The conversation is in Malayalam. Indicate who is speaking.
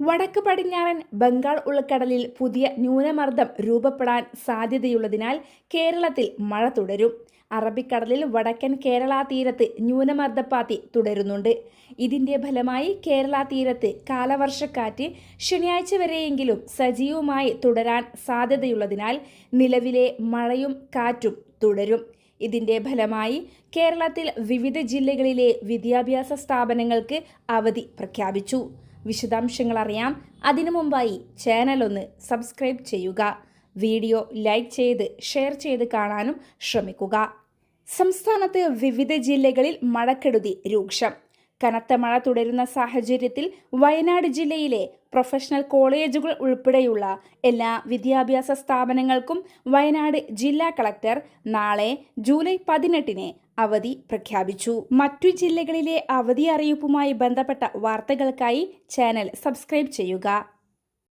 Speaker 1: വടക്ക് പടിഞ്ഞാറൻ ബംഗാൾ ഉൾക്കടലിൽ പുതിയ ന്യൂനമർദ്ദം രൂപപ്പെടാൻ സാധ്യതയുള്ളതിനാൽ കേരളത്തിൽ മഴ തുടരും. അറബിക്കടലിൽ വടക്കൻ കേരള തീരത്ത് ന്യൂനമർദ്ദപ്പാത്തി തുടരുന്നുണ്ട്. ഇതിന്റെ ഫലമായി കേരള തീരത്ത് കാലവർഷക്കാറ്റ് ശനിയാഴ്ച വരെയെങ്കിലും സജീവമായി തുടരാൻ സാധ്യതയുള്ളതിനാൽ നിലവിലെ മഴയും കാറ്റും തുടരും. ഇതിന്റെ ഫലമായി കേരളത്തിൽ വിവിധ ജില്ലകളിലെ വിദ്യാഭ്യാസ സ്ഥാപനങ്ങൾക്ക് അവധി പ്രഖ്യാപിച്ചു. വിശദാംശങ്ങൾ അറിയാം അതിനു മുമ്പായി ചാനൽ ഒന്ന് സബ്സ്ക്രൈബ് ചെയ്യുക. വീഡിയോ ലൈക്ക് ചെയ്ത് ഷെയർ ചെയ്ത് കാണാനും ശ്രമിക്കുക. സംസ്ഥാനത്ത് വിവിധ ജില്ലകളിൽ മഴക്കെടുതി രൂക്ഷം. കനത്ത മഴ തുടരുന്ന സാഹചര്യത്തിൽ വയനാട് ജില്ലയിലെ പ്രൊഫഷണൽ കോളേജുകൾ ഉൾപ്പെടെയുള്ള എല്ലാ വിദ്യാഭ്യാസ സ്ഥാപനങ്ങൾക്കും വയനാട് ജില്ലാ കളക്ടർ നാളെ ജൂലൈ പതിനെട്ടിന് അവധി പ്രഖ്യാപിച്ചു. മറ്റു ജില്ലകളിലെ അവധി അറിയിപ്പുമായി ബന്ധപ്പെട്ട വാർത്തകൾക്കായി ചാനൽ സബ്സ്ക്രൈബ് ചെയ്യുക.